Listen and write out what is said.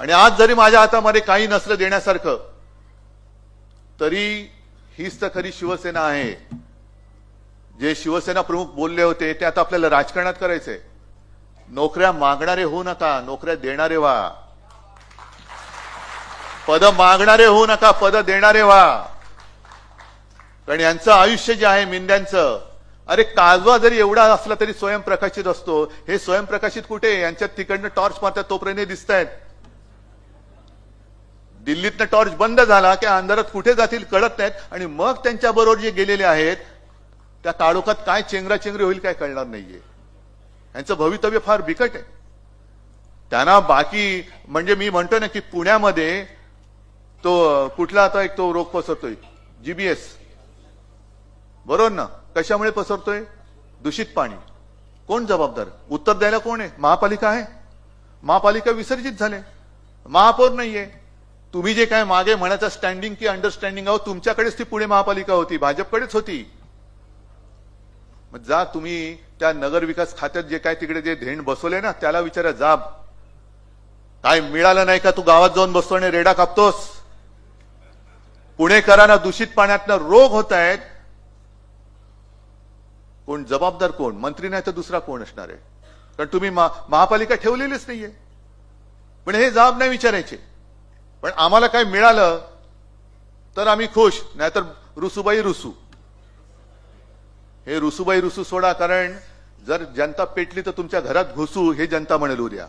आणि आज जरी माझ्या हातामध्ये काही नसलं देण्यासारखं तरी हीच तर खरी शिवसेना आहे. जे शिवसेना प्रमुख बोलले होते ते आता आपल्याला राजकारणात करायचंय नोकऱ्या मागणारे होऊ नका नोकऱ्या देणारे व्हा. पद मागणारे होऊ नका पद देणारे व्हा. कारण यांचं आयुष्य जे आहे मिंद्यांचं अरे काजवा जरी एवढा असला तरी स्वयंप्रकाशित असतो. हे स्वयंप्रकाशित कुठे? यांच्यात तिकडनं टॉर्च मारतात तोपर्यंत दिसत आहेत दिल्लीतनं टॉर्च बंद झाला की अंधारात कुठे जातील कळत नाहीत. आणि मग त्यांच्या बरोबर जे गेलेले आहेत त्या काळोखात काय चेंगराचेंगरी होईल काय कळणार नाहीये. यांचं भवितव्य फार बिकट आहे. त्यांना बाकी म्हणजे मी म्हणतो ना की पुण्यामध्ये तो कुठला आता एक तो रोग पसरतोय जीबीएस बरोबर ना? कशामुळे पसरतोय? दूषित पाणी. कोण जबाबदार? उत्तर द्यायला कोण आहे? महापालिका आहे? महापालिका विसर्जित झाले. महापौर नाहीये. तुम्ही जे काय मागे म्हणायचं स्टँडिंग की अंडरस्टँडिंग आहो तुमच्याकडेच ती पुणे महापालिका होती भाजपकडेच होती. मग जा तुम्ही त्या नगर विकास खात्यात जे काय तिकडे जे धेण बसवले ना त्याला विचारा जाब काय मिळालं नाही का तू गावात जाऊन बसतो आणि रेडा कापतोस? पुणेकरांना दूषित पाण्यातनं रोग होत आहेत. कोण जबाबदार कोण? मंत्री नाही तर दुसरा कोण असणार आहे? कारण तुम्ही महापालिका ठेवलेलीच नाहीये. पण हे जाब नाही विचारायचे. पण आम्हाला काय मिळालं तर आम्ही खुश. नाहीतर रुसूबाई रुसू. हे रुसूबाई रुसू सोडा कारण जर जनता पेटली तर तुमच्या घरात घुसू हे जनता म्हणेल उद्या.